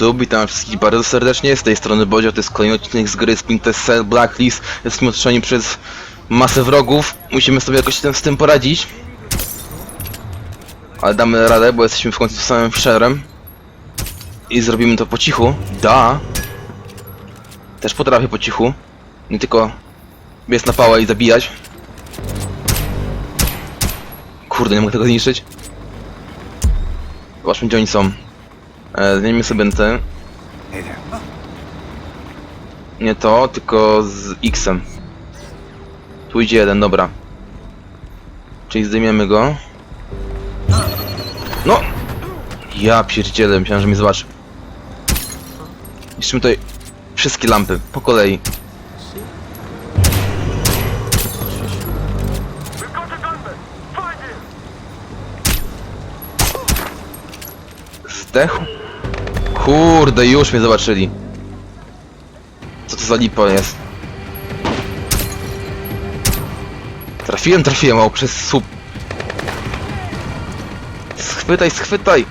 YouTube, witam wszystkich bardzo serdecznie, z tej strony Bodzio, to jest kolejny odcinek z gry Splinter Cell Blacklist. Jesteśmy otoczeni przez masę wrogów, musimy sobie jakoś z tym poradzić. Ale damy radę, bo jesteśmy w końcu samym Fisherem. I zrobimy to po cichu. Da. Też potrafię po cichu. Nie tylko biec na pałę i zabijać. Kurde, nie mogę tego zniszczyć. Zobaczmy gdzie oni są. E, sobie ten. Nie to, tylko z X-em. Tu idzie jeden, dobra. Czyli zdejmiemy go. No! Ja pierdzielę, myślałem, że mnie zobaczy. Niszczymy tutaj wszystkie lampy, po kolei. Zdechł? Kurde, już mnie zobaczyli. Co to za lipa jest? Trafiłem, trafiłem, o, przez słup. Schwytaj, schwytaj!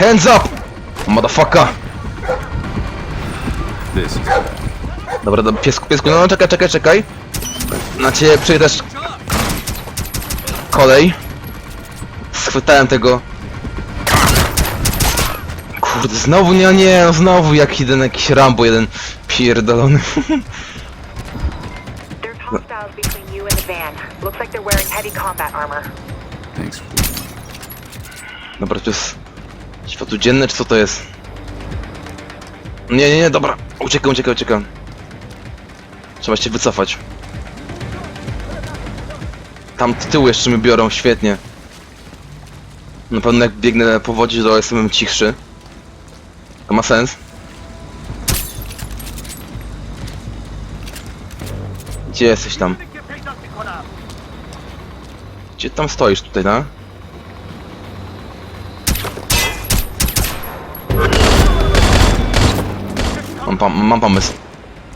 Hands up! Motherfucker! This is Dobra, dobra, piesku, piesku, no, no czekaj, czekaj, czekaj. Na ciebie przyjdę też... Kolej. Schwytałem tego... Kurde, znowu nie, nie, no znowu jak jeden jakiś Rambo, jeden pierdolony. There's hostiles between you and the van. Looks like they're wearing heavy combat armor. thanks. Dobra, to jest... Światło dzienne, czy co to jest? Nie, nie, nie, dobra. Uciekam, uciekam, uciekam. Trzeba się wycofać. Tam z tyłu jeszcze mnie biorą, świetnie. Na pewno jak biegnę po wodzie, to jestem cichszy. To ma sens. Gdzie jesteś tam? Gdzie tam stoisz tutaj, no? Mam, pom mam pomysł.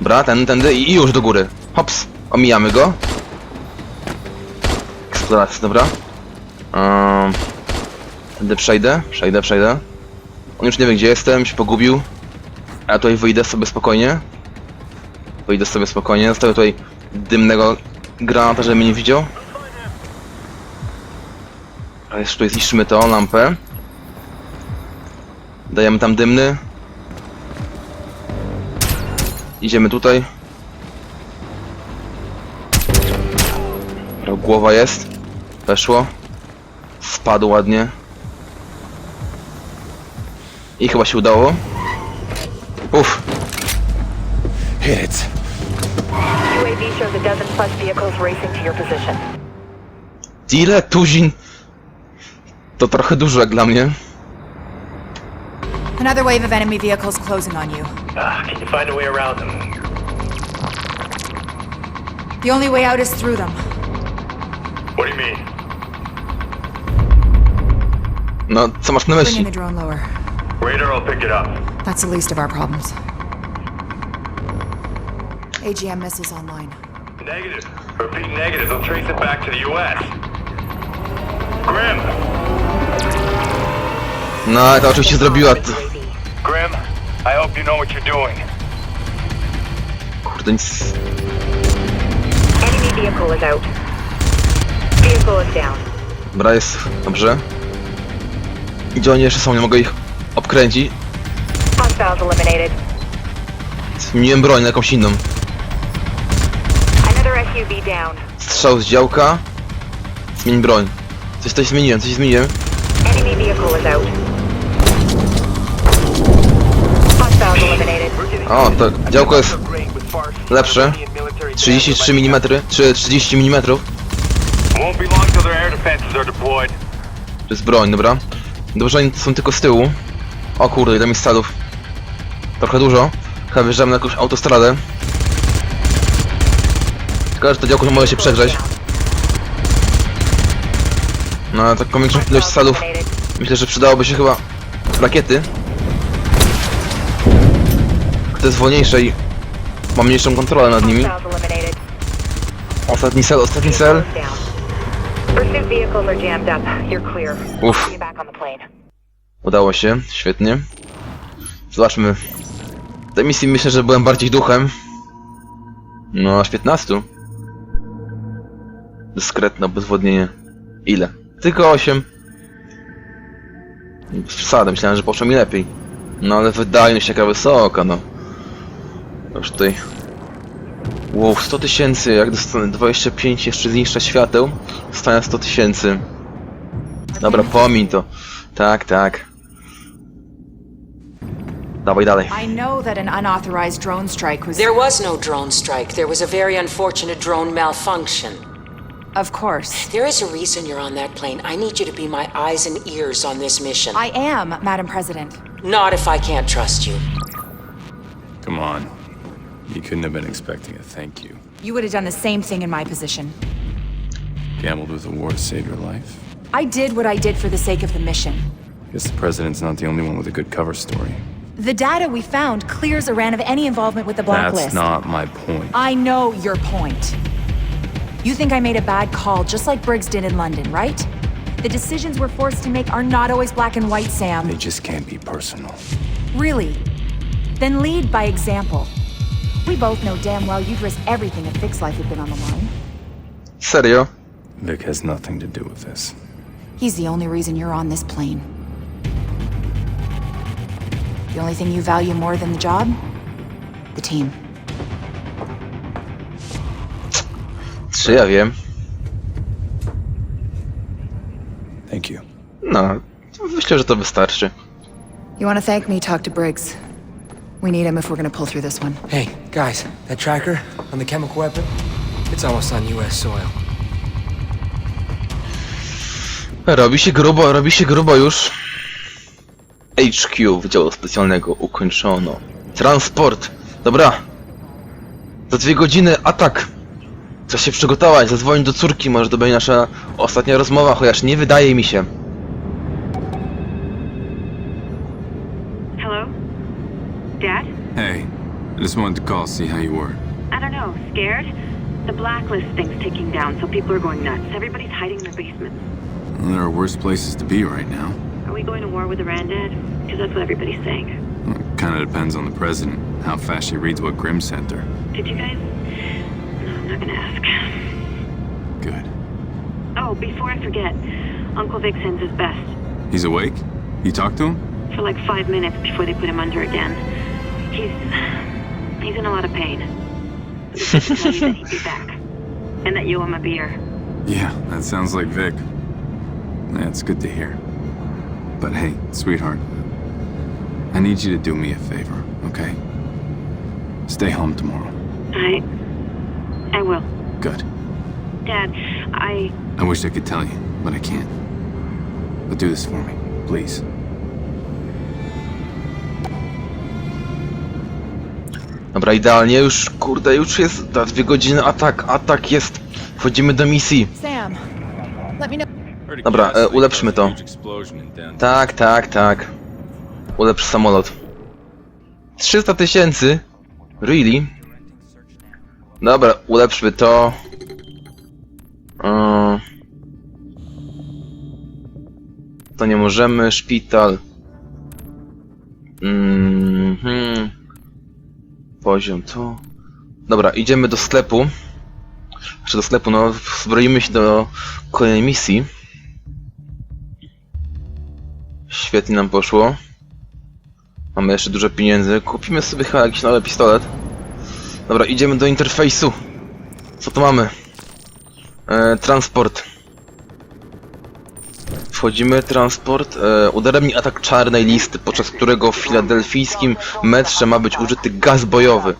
Dobra, ten, tędy i już do góry. Hops, omijamy go. Eksploracja, dobra. Um, tędy przejdę, przejdę, przejdę. On już nie wie gdzie jestem, się pogubił. A ja tutaj wyjdę sobie spokojnie. Wyjdę sobie spokojnie, zostawię tutaj dymnego granata, żeby mnie nie widział. A jeszcze tutaj zniszczymy to, lampę. Dajemy tam dymny. Idziemy tutaj. Głowa jest. Weszło. Spadł ładnie. I chyba się udało. Uff. Hit it. UAV shows a dozen plus vehicles racing to your position. Ile tuzin? To trochę dużo jak dla mnie. Another wave of enemy vehicles closing on you. Ah, can you find a way around them? The only way out is through them. What do you mean? No, co masz na Bring in myśli? the drone lower. Radar will pick it up. That's the least of our problems. AGM missiles online. Negative. Repeat negative. They'll trace it back to the U.S. Grim! No, to oczywiście zrobiła. Grim, I hope you know what you're doing. Kurde, nic. Enemy vehicle is out. Vehicle is down. Dobra, jest. Dobrze. Gdzie oni jeszcze są? Nie mogę ich Hostiles eliminated. Zmieniłem broń na jakąś inną. Another SUV down. Strzał z działka. Zmień broń. Coś, coś zmieniłem, coś zmieniłem. Enemy vehicle is out. Hostiles eliminated. O, to działko jest lepsze. 33 mm, czy 30 mm. To Won't be long till their air defenses are deployed. jest broń, dobra. Dobrze, oni są tylko z tyłu. O kurde, ile tam jest salów. Trochę dużo. Chyba wjeżdżamy na jakąś autostradę. Tylko, że to działko może się przegrzeć. No, ale taką większą ilość salów myślę, że przydałoby się chyba rakiety. To jest wolniejsze i mam mniejszą kontrolę nad nimi. Ostatni cel, ostatni cel. Uff. Udało się, świetnie. Zobaczmy. W tej misji myślę, że byłem bardziej duchem. No, aż 15. Dyskretne obezwładnienie. Ile? Tylko 8. Przesada, myślałem, że poszło mi lepiej. No ale wydajność jaka wysoka, no. Już tutaj... Wow, 100 tysięcy, jak dostanę 25 jeszcze zniszcza świateł, dostanę 100 tysięcy. Dobra, pomiń to. Tak, tak. Dawaj dalej. I know that an unauthorized drone strike was. There was no drone strike. There was a very unfortunate drone malfunction. Of course. There is a reason you're on that plane. I need you to be my eyes and ears on this mission. I am, Madam President. Not if I can't trust you. Come on. You couldn't have been expecting a thank you. You would have done the same thing in my position. Gambled with a war to save your life. I did what I did for the sake of the mission. Guess the president's not the only one with a good cover story. The data we found clears Iran of any involvement with the blacklist. That's not my point. I know your point. You think I made a bad call, just like Briggs did in London, right? The decisions we're forced to make are not always black and white, Sam. They just can't be personal. Really? Then lead by example. We both know damn well you'd risk everything if Vic's life had been on the line. Serio? Vic has nothing to do with this. He's the only reason you're on this plane. The only thing you value more than the job? The team. Czy ja wiem? Thank you. No, myślę, że to wystarczy. You want to thank me, talk to Briggs. We need him if we're gonna pull through this one. Hey, guys, that tracker on the chemical weapon? It's almost on U.S. soil. Robi się grubo, robi się grubo już. HQ Wydziału Specjalnego ukończono. Transport. Dobra. Za dwie godziny atak. Trzeba się przygotować, zadzwonić do córki, może to będzie nasza ostatnia rozmowa, chociaż nie wydaje mi się. Hello? Dad? Hey, I just wanted to call, see how you were. I don't know. Scared? The blacklist thing's ticking down, so people are going nuts. Everybody's hiding in their basements. Well, there are worse places to be right now. Are we going to war with Iran, Dad? Because that's what everybody's saying. It Kind of depends on the president, how fast she reads what Grimm sent her. Did you guys? No, I'm not gonna ask. Good. Oh, before I forget, Uncle Vic sends his best. He's awake? You talked to him? For like five minutes before they put him under again. He's... he's in a lot of pain. He said tell you that he'd be back. And that you owe him a beer. Yeah, that sounds like Vic. That's good to hear. But hey, sweetheart, I need you to do me a favor, okay? Stay home tomorrow. I... I will. Good. Dad, I... I wish I could tell you, but I can't. But do this for me, please. Dobra, idealnie, już, kurde, już jest za dwie godziny atak, atak jest. Wchodzimy do misji. Sam, let me know. Dobra, e, ulepszmy to. Tak, tak, tak. Ulepsz samolot. 300 tysięcy? Really? Dobra, ulepszmy to. Yy. To nie możemy, szpital. Mhm. Poziom to. Dobra, idziemy do sklepu. Znaczy do sklepu, no, zbroimy się do kolejnej misji. Świetnie nam poszło. Mamy jeszcze dużo pieniędzy. Kupimy sobie chyba jakiś nowy pistolet. Dobra, idziemy do interfejsu. Co tu mamy? E, transport. Wchodzimy, transport. E, udaremni atak czarnej listy, podczas którego w filadelfijskim metrze ma być użyty gaz bojowy.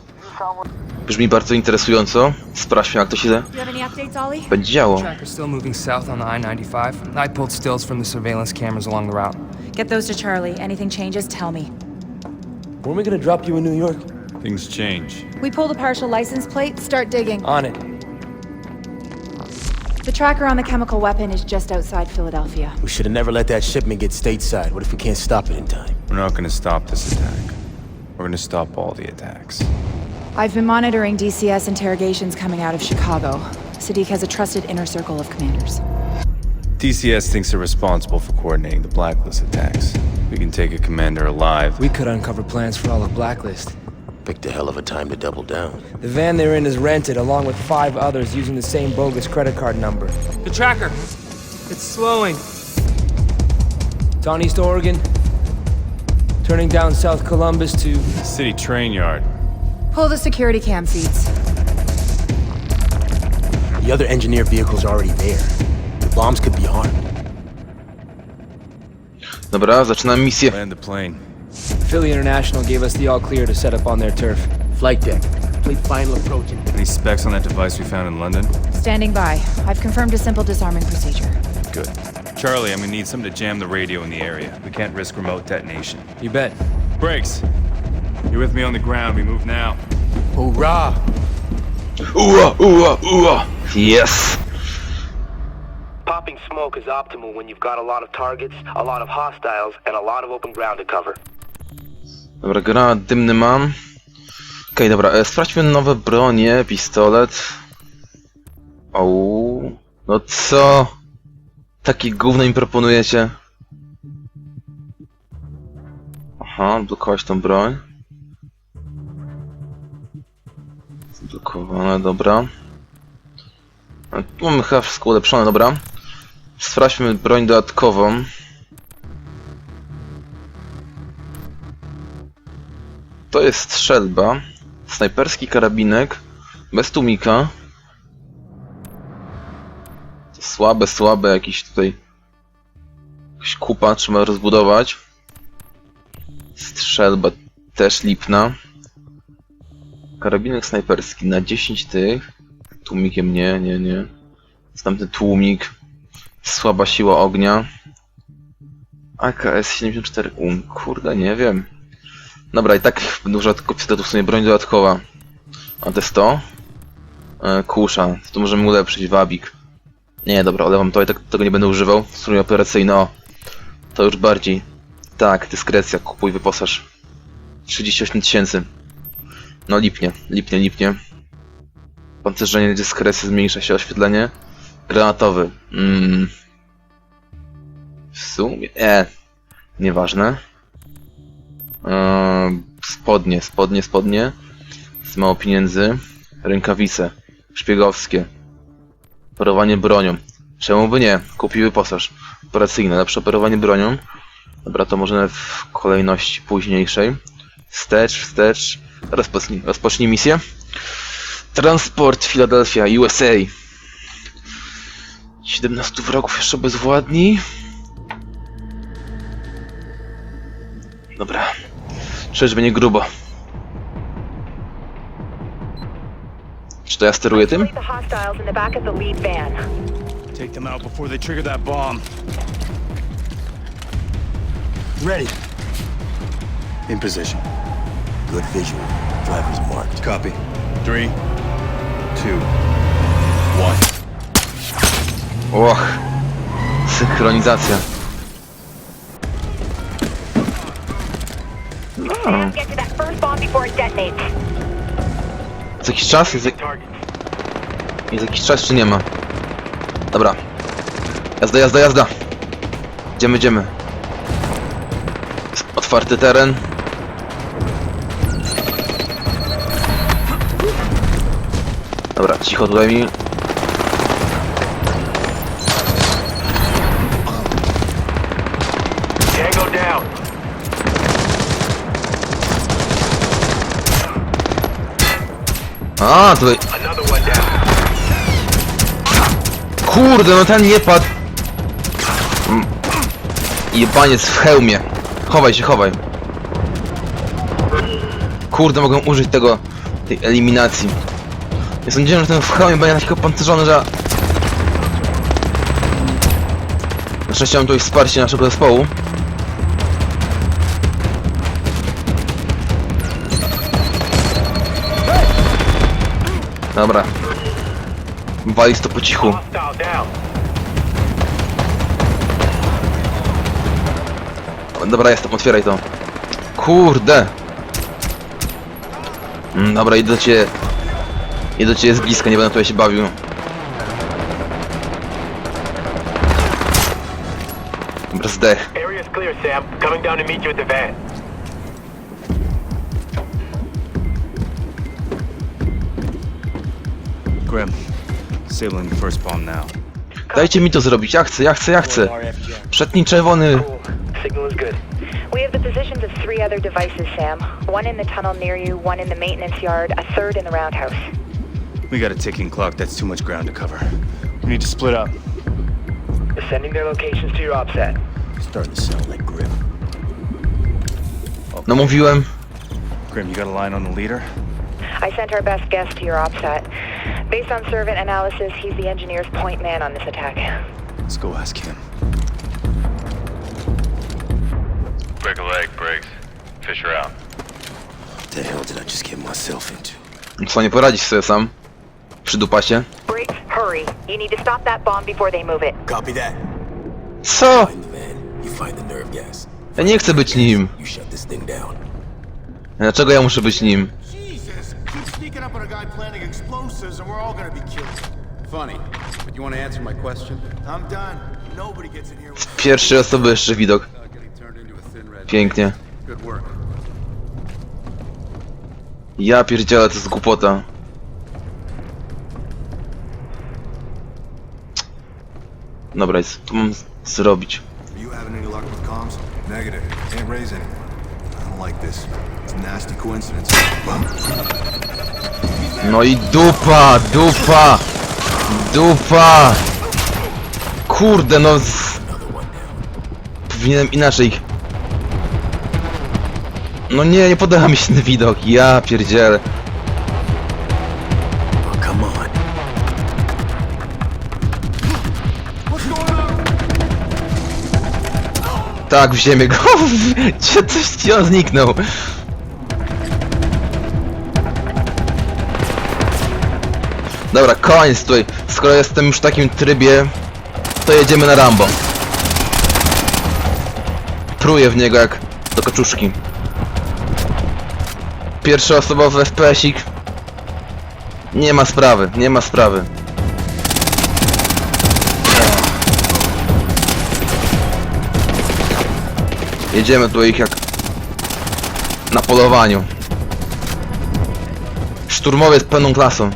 Brzmi bardzo interesująco. Sprawdźmy jak to się Do you have any updates, Ollie? będzie działo. Tracker's still moving south on the I-95. I pulled stills from the surveillance cameras along the route. Get those to Charlie. Anything changes, tell me. When are we gonna drop you in New York? Things change. We pull the partial license plate, start digging. On it. The tracker on the chemical weapon is just outside Philadelphia. We should have never let that shipment get stateside. What if we can't stop it in time? We're not gonna stop this attack. We're gonna stop all the attacks. I've been monitoring DCS interrogations coming out of Chicago. Sadiq has a trusted inner circle of commanders. DCS thinks they're responsible for coordinating the blacklist attacks. We can take a commander alive. We could uncover plans for all of Blacklist. Picked a hell of a time to double down. The van they're in is rented along with five others using the same bogus credit card number. The tracker! It's slowing. It's on East Oregon. Turning down South Columbus to. City train yard. Pull the security cam feeds. The other engineer vehicle's already there. The bombs could be armed. Dobra, zaczynam misję. Land the plane. Philly International gave us the all clear to set up on their turf. Flight deck. Complete final approach and Any specs on that device we found in London? Standing by. I've confirmed a simple disarming procedure. Good. Charlie, I'm gonna need something to jam the radio in the area. We can't risk remote detonation. You bet. Brakes! You're with me on the ground. We move now. Ua, ua, ua. Yes. Popping smoke is optimal when you've got a lot of targets, a lot of hostiles, and a lot of open ground to cover. Dobra, granat dymny mam. Okej, dobra, e, sprawdźmy nowe bronie, pistolet. Ouu. No co? Takie gówno im proponujecie? Aha, blokować tą broń. Zablokowane, dobra. Mamy chyba wszystko ulepszone, dobra. Sprawdźmy broń dodatkową. To jest strzelba. Snajperski karabinek. Bez tłumika. To słabe, słabe jakiś tutaj. Jakaś kupa trzeba rozbudować. Strzelba też lipna. Karabinek snajperski na 10 tych. Tłumikiem nie, nie, nie. Następny tłumik. Słaba siła ognia. AKS-74. Um, kurde, nie wiem. Dobra, i tak będę używał tylko w sumie broń dodatkowa. A to jest to? E, kusza. To możemy ulepszyć, wabik. Nie, dobra, olewam to i tak, tego nie będę używał. Strój operacyjny, o. To już bardziej. Tak, dyskrecja, kupuj, wyposaż. 38 tysięcy. No lipnie, lipnie, lipnie. Pancerzenie, dyskrecja, zmniejsza się oświetlenie. Granatowy. Mm. W sumie, e. Nieważne. Eee, spodnie, spodnie, spodnie. Z mało pieniędzy. Rękawice. Szpiegowskie. Operowanie bronią. Czemu by nie? Kupiły posaż. Operacyjne, lepsze operowanie bronią. Dobra, to może w kolejności późniejszej. Wstecz, wstecz. Rozpocznij, rozpocznij misję. Transport Philadelphia, USA. 17 wrogów jeszcze bezwładni. Dobra. Czyżby nie grubo. Czy to ja steruję tym? Take them out before they trigger that bomb. Ready. In position. Good visual. Driver's marked. Copy. Three, two, one. Och. Synchronizacja. And get to that first bomb before it detonates. Jest jakiś czas? Jest, jak- jest jakiś czas czy nie ma? Dobra. Jazda, jazda, jazda. Idziemy, idziemy. Otwarty teren. Dobra, cicho tutaj mi. Tango down. A, tutaj. Another one down. Kurde, no ten nie padł. Mm. Jebaniec w hełmie. Chowaj się, chowaj. Kurde, mogę użyć tego, tej eliminacji. Nie sądziłem, że ten w hełmie będzie takiego pancerzony, że... Na szczęście mam tutaj wsparcie naszego zespołu. Dobra. Walić to po cichu. Dobra, jestem, otwieraj to. Kurde! Mm, Dobra, idę do ciebie. Idę do ciebie z bliska, nie będę tutaj się bawił. Dobra, zdech. Area's clear, Sam. Coming down to meet you at the van. Grim, the first bomb now. Dajcie mi to zrobić, ja chcę, ja chcę, ja chcę. Przedni czerwony. Cool. Signal is good. We have the positions of three other devices, Sam. One in the tunnel near you, one in the maintenance yard, a third in the roundhouse. We got a ticking clock. That's too much ground to cover. We need to split up. We're sending their locations to your OPSAT. Starting to sound like Grim. No mówiłem. Grim, you got a line on the leader? I sent our best guess to your OPSAT. Based on servant analysis, he's the engineer's point man on this attack. Let's go ask him. Break a leg, Briggs. Fisher out. What the hell did I just get myself into? Co, nie poradzisz sobie sam? Przy dupasie? Briggs, hurry. You need to stop that bomb before they move it. Copy that. Co? Find the van. You find the nerve gas. Ja nie chcę być nim. You shut this thing down. Dlaczego ja muszę być nim? Jesus! Keep sneaking up on a guy planting explosives and we're all gonna be killed. Funny, but you want to answer my question? I'm done. Nobody gets in here with Z pierwszej osoby jeszcze widok. Without getting turned into a thin red. Pięknie. Good work. Ja pierdzielę, to jest głupota. Dobra, jest, co mam zrobić? Are you having any luck with comms? Negative. Can't raise any. I don't like this. It's a nasty coincidence. No i dupa, dupa, dupa. Kurde, no. Z... Powinienem inaczej. ich- No nie, nie podoba mi się ten widok. Ja pierdzielę. Tak, w ziemię go. Gdzie coś ci on zniknął. Dobra, koniec tutaj. Skoro jestem już w takim trybie, to jedziemy na Rambo. Pruję w niego jak do kaczuszki. Pierwszoosobowy FPS-ik. Nie ma sprawy, nie ma sprawy. Jedziemy tu ich jak na polowaniu. Szturmowiec pełną klasą.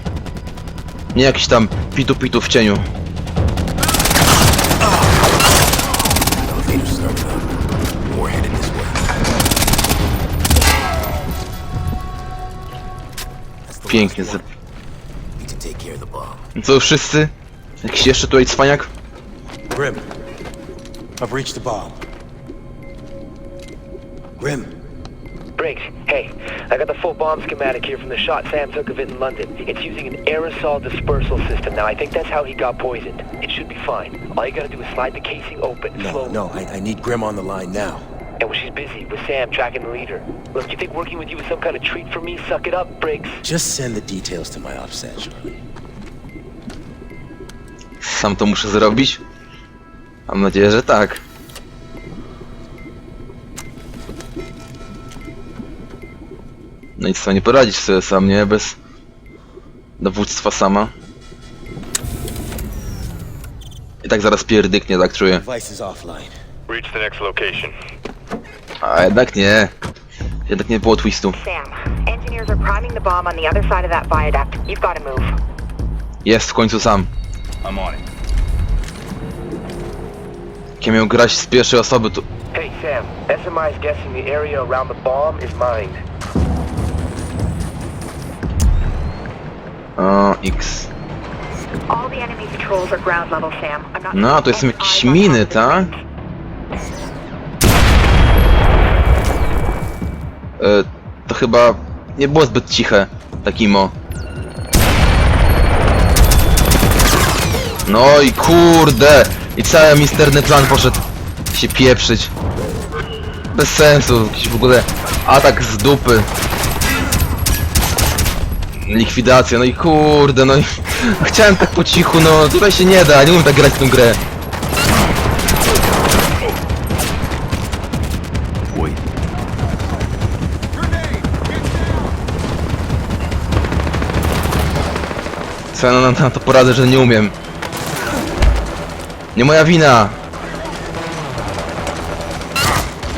Nie jakiś tam pitu-pitu w cieniu. Pięknie. Co wszyscy? Jakiś jeszcze tutaj cwaniak? Grim. I've reached the bomb. Grim. Briggs, hey, I got the full bomb schematic here from the shot Sam took of it in London. It's using an aerosol dispersal system. Now, I think that's how he got poisoned. It should be fine. All you gotta do is slide the casing open. No, slowly. no, I, I need Grim on the line now. And when she's busy with Sam tracking the leader. Look, you think working with you is some kind of treat for me? Suck it up, Briggs. Just send the details to my offset, Charlie. Sam to muszę zrobić? Mam nadzieję, że tak. No i co, nie poradzisz sobie sam, nie? Bez dowództwa sama. I tak zaraz pierdyknie, tak czuję. Device is offline. Reach the next location. A jednak nie. Jednak nie było twistu. Sam, engineers are priming the bomb on the other side of that viaduct. You've got to move. Jest w końcu sam. I'm on it. Miał grać z pierwszej osoby, to... Hey, Sam. SMI is guessing the area around the bomb is mined. I'm not No, to są jakieś miny, tak? E, to chyba nie było zbyt ciche, takimo. No i kurde! I cały misterny plan poszedł się pieprzyć. Bez sensu, jakiś w ogóle atak z dupy. Likwidacja, no i kurde, no i chciałem tak po cichu, no tutaj się nie da, nie umiem tak grać w tę grę. Co ja na, na to poradzę, że nie umiem. Nie moja wina.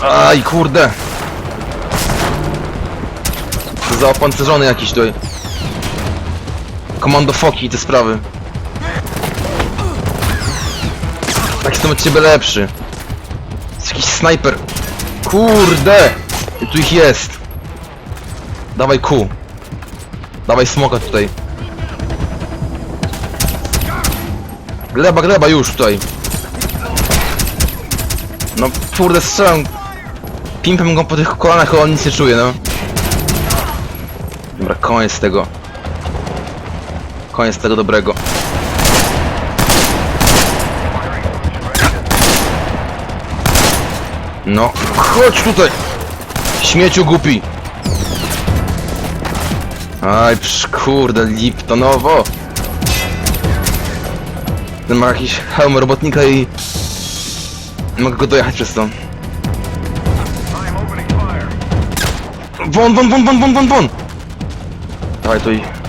Aj, kurde! To za opancerzony jakiś tutaj. Komando foki i te sprawy. Tak jestem od ciebie lepszy. Jest jakiś snajper. Kurde! I tu ich jest. Dawaj ku. Dawaj smoka tutaj. Gleba, gleba już tutaj. No kurde strzelam. Pimpem go po tych kolanach, a on nic nie czuje, no. Dobra, koniec tego. Koniec tego dobrego. No, chodź tutaj! Śmieciu głupi! Aj, psz, kurde, Liptonowo! Ten ma jakiś hełm robotnika i... Mogę go dojechać przez to. Won, won, won, won, won, won, won! Dawaj tutaj.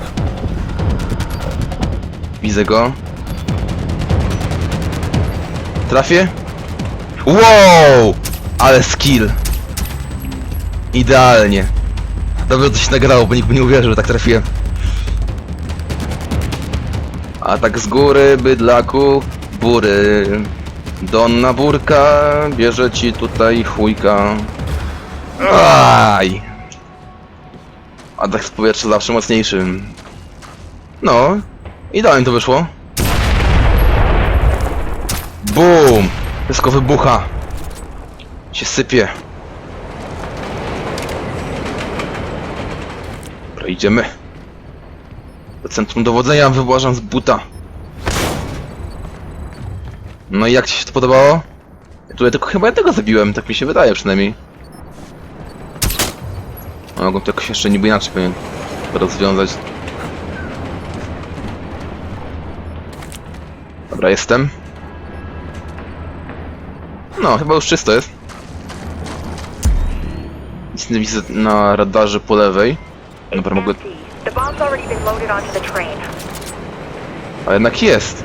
Widzę go. Trafię? Wow! Ale skill. Idealnie. Dobrze to się nagrało, bo nikt by nie uwierzył, że tak trafiłem. A tak z góry, bydlaku, bury. Donna burka, bierze ci tutaj chujka. Aj! A tak z powietrza zawsze mocniejszy. No, idealnie to wyszło. Bum! Wszystko wybucha. Się sypie. Dobra, idziemy. Do centrum dowodzenia wybłażam z buta. No i jak ci się to podobało? Ja tutaj tylko chyba ja tego zabiłem, tak mi się wydaje przynajmniej. A mogą to jakoś jeszcze niby inaczej rozwiązać. Dobra, jestem. No, chyba już czysto jest. Nic nie widzę na radarze po lewej. Dobra, mogę... A jednak jest.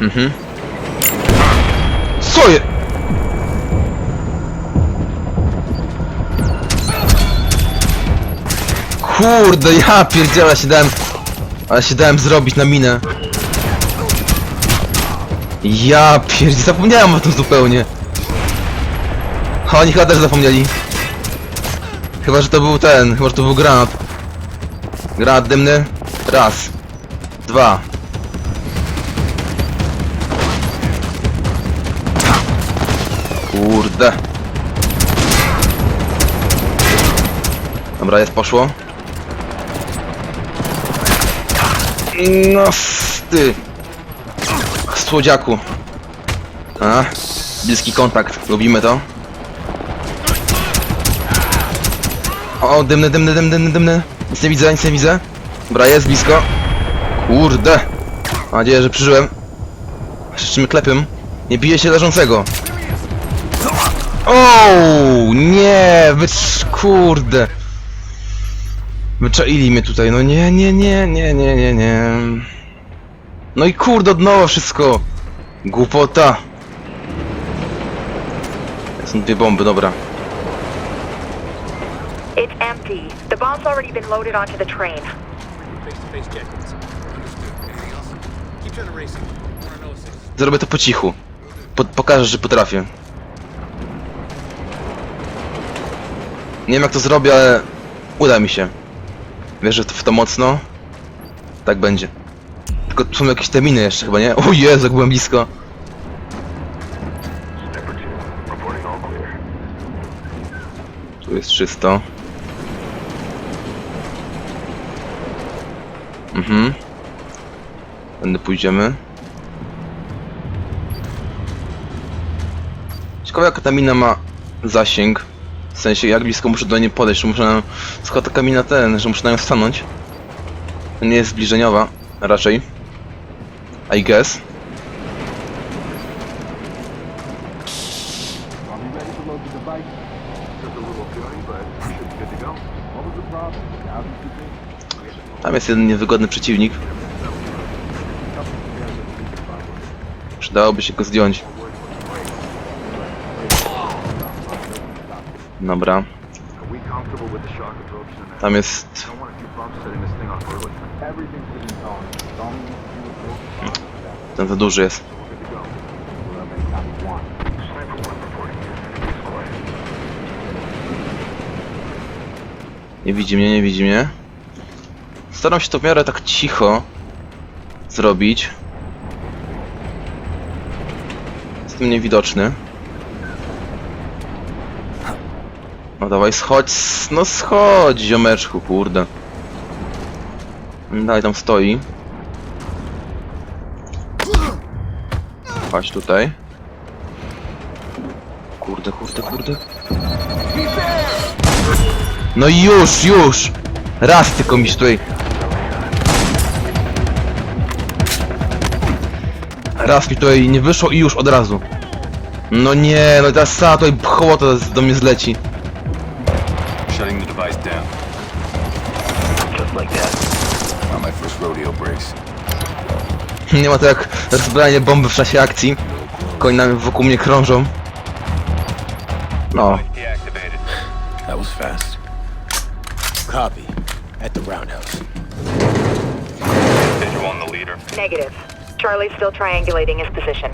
Mhm. Co je? Kurde, ja pierdziela się dałem... Ale się dałem zrobić na minę. Ja pierdzielę, zapomniałem o tym zupełnie. A oni chyba też zapomnieli. Chyba, że to był ten, chyba, że to był granat. Granat dymny. Raz. Dwa. Kurde. Dobra, jest poszło. No ty. Słodziaku. A, bliski kontakt. Lubimy to. O, dymny, dymny, dymny, dymny. Nic nie widzę, nic nie widzę. Dobra, jest blisko. Kurde. Mam nadzieję, że przeżyłem. Jeszcze klepią. Nie bije się leżącego. O, nie, wycz, kurde. Wyczaili mnie tutaj, no nie, nie, nie, nie, nie, nie, nie. No i kurde, od nowa wszystko. Głupota. Są dwie bomby, dobra. It's empty. The bomb's already been loaded onto the train. Face-to-face check-ins. Keep trying to raise someone. I want to Zrobię to po cichu. Po, pokażę, że potrafię. Nie wiem jak to zrobię, ale uda mi się. Wierzę w to mocno. Tak będzie. Tylko tu są jakieś te miny jeszcze chyba, nie? O Jezu, jak byłem blisko. Tu jest czysto. Mhm. Będę pójdziemy. Ciekawe jaka ta mina ma zasięg. W sensie jak blisko muszę do niej podejść, czy muszę taka mina ten, że muszę na nią stanąć. To nie jest zbliżeniowa, raczej. I guess. Tam jest jeden niewygodny przeciwnik. Przydałoby się go zdjąć. Dobra. Tam jest... Ten za duży jest. Nie widzi mnie, nie widzi mnie. Staram się to w miarę tak cicho zrobić. Jestem niewidoczny. No dawaj, schodź, no schodź, ziomeczku, kurde. Dalej tam stoi. Chodź tutaj. Kurde, kurde, kurde. No już, już! Raz tylko mi tutaj... Raz mi tutaj nie wyszło i już od razu. No nie, no teraz cała tutaj hołota do mnie zleci. Shutting the device down. Just like that. Not my first rodeo breaks. Nie ma to jak rozbranie bomby w czasie akcji. Końnami wokół mnie krążą. No, Deactivated. That was fast. Copy. At the roundhouse. Did you want the leader? Negative. Charlie's still triangulating his position.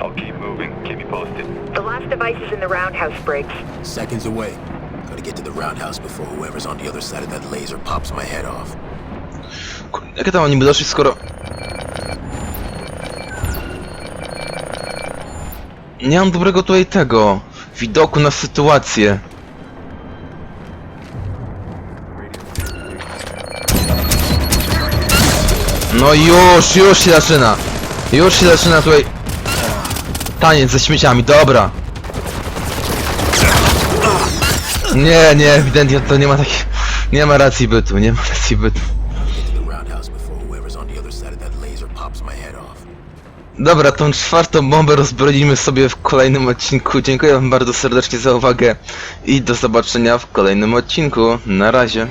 I'll keep moving. Keep me posted. The last device is in the roundhouse, Briggs. Seconds away. Gotta get to the roundhouse before whoever's on the other side of that laser pops my head off. jak tam oni by doszli, skoro... Nie mam dobrego tutaj tego... Widoku na sytuację. No już, już się zaczyna. Już się zaczyna tutaj... Taniec ze śmieciami, dobra. Nie, nie, ewidentnie to nie ma takich... Nie ma racji bytu, nie ma racji bytu. Dobra, tą czwartą bombę rozbroimy sobie w kolejnym odcinku. Dziękuję wam bardzo serdecznie za uwagę i do zobaczenia w kolejnym odcinku. Na razie.